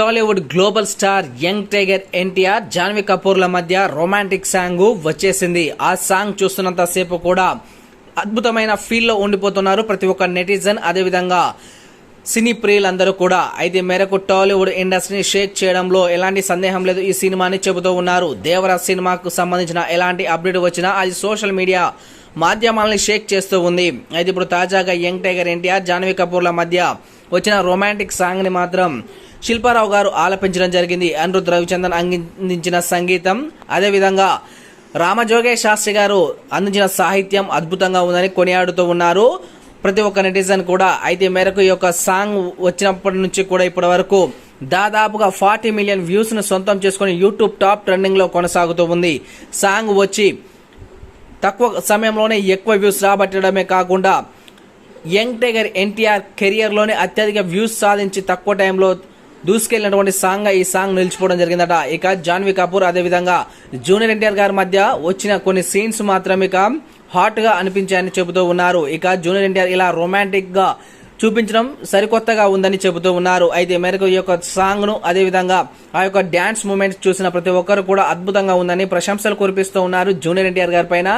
Tollywood global star young tiger NTR Janhvi కపూర్ల మధ్య romantic song వచ్చేసింది. ఆ సాంగ్ చూస్తున్నంత సేపు కూడా అద్భుతమైన ఫీల్లో ఉండిపోతున్నారు ప్రతి ఒక్క నెటిజన్. అదేవిధంగా సినీ ప్రియులందరూ కూడా అయితే మేరకు టాలీవుడ్ ఇండస్ట్రీని షేక్ చేయడంలో ఎలాంటి సందేహం లేదు ఈ సినిమాని చెబుతూ ఉన్నారు. దేవరా సినిమాకు సంబంధించిన ఎలాంటి అప్డేట్ వచ్చినా అది సోషల్ మీడియా మాధ్యమాలని షేక్ చేస్తూ ఉంది. అయితే ఇప్పుడు తాజాగా యంగ్ టైగర్ ఎన్టీఆర్ జాన్వీ కపూర్ల మధ్య వచ్చిన రొమాంటిక్ సాంగ్ని మాత్రం శిల్పారావు గారు ఆలపించడం జరిగింది. అనిరుద్ రవిచంద్రన్ అందించిన సంగీతం అదేవిధంగా రామజోగే శాస్త్రి గారు అందించిన సాహిత్యం అద్భుతంగా ఉందని కొనియాడుతూ ఉన్నారు. ప్రతి ఒక్క నెటిజన్ కూడా అయితే మేరకు ఈ యొక్క సాంగ్ వచ్చినప్పటి నుంచి కూడా ఇప్పటి వరకు దాదాపుగా ఫార్టీ మిలియన్ వ్యూస్ను సొంతం చేసుకుని యూట్యూబ్ టాప్ ట్రెండింగ్లో కొనసాగుతూ ఉంది. సాంగ్ వచ్చి తక్కువ సమయంలోనే ఎక్కువ వ్యూస్ రాబట్టడమే కాకుండా యంగ్ టైగర్ ఎన్టీఆర్ కెరియర్లోనే అత్యధిక వ్యూస్ సాధించి తక్కువ టైంలో దూసుకెళ్ళినటువంటి సాంగ్ ఈ సాంగ్ నిలిచిపోవడం జరిగిందట. ఇక జాన్వీ కపూర్ అదేవిధంగా జూనియర్ ఎన్టీఆర్ గారి మధ్య వచ్చిన కొన్ని సీన్స్ మాత్రం ఇక హాట్గా అనిపించాయని చెబుతూ ఉన్నారు. ఇక జూనియర్ ఎన్టీఆర్ ఇలా రొమాంటిక్గా చూపించడం సరికొత్తగా ఉందని చెబుతూ ఉన్నారు. అయితే మేరకు ఈ యొక్క సాంగ్ను అదేవిధంగా ఆ యొక్క డ్యాన్స్ మూమెంట్స్ చూసిన ప్రతి ఒక్కరు కూడా అద్భుతంగా ఉందని ప్రశంసలు కురిపిస్తూ ఉన్నారు జూనియర్ ఎన్టీఆర్ గారి పైన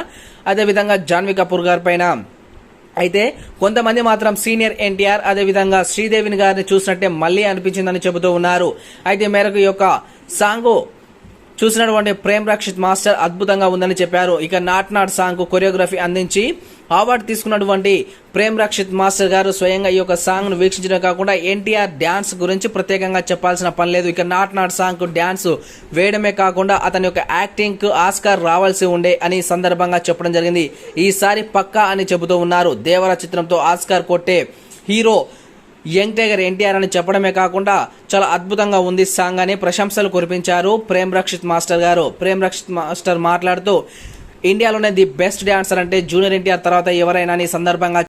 అదేవిధంగా జాన్వీ కపూర్ గారి పైన. అయితే కొంతమంది మాత్రం సీనియర్ ఎన్టీఆర్ అదేవిధంగా శ్రీదేవిని గారిని చూసినట్టే మళ్ళీ అనిపించిందని చెబుతూ ఉన్నారు. అయితే మేరకు యొక్క సాంగు చూసినటువంటి ప్రేమ్ రక్షిత్ మాస్టర్ అద్భుతంగా ఉందని చెప్పారు. ఇక నాట్ నాట్ సాంగ్కు కొరియోగ్రఫీ అందించి అవార్డు తీసుకున్నటువంటి ప్రేమ్ రక్షిత్ మాస్టర్ గారు స్వయంగా ఈ యొక్క సాంగ్ను వీక్షించడం కాకుండా ఎన్టీఆర్ డ్యాన్స్ గురించి ప్రత్యేకంగా చెప్పాల్సిన పని లేదు. ఇక నాట్ నాట్ సాంగ్కు డ్యాన్స్ వేయడమే కాకుండా అతని యొక్క యాక్టింగ్కు ఆస్కార్ రావాల్సి ఉండే అని సందర్భంగా చెప్పడం జరిగింది. ఈసారి పక్కా అని చెబుతూ ఉన్నారు. దేవర చిత్రంతో ఆస్కార్ కొట్టే హీరో యంగ్ టైగర్ ఎన్టీఆర్ అని చెప్పడమే కాకుండా చాలా అద్భుతంగా ఉంది సాంగ్ అని ప్రశంసలు కురిపించారు ప్రేమ్ రక్షిత్ మాస్టర్ గారు. ప్రేమ్ రక్షిత్ మాస్టర్ మాట్లాడుతూ ఇండియాలోనే ది బెస్ట్ డాన్సర్ అంటే జూనియర్ ఎన్టీఆర్ తర్వాత ఎవరైనా ఈ సందర్భంగా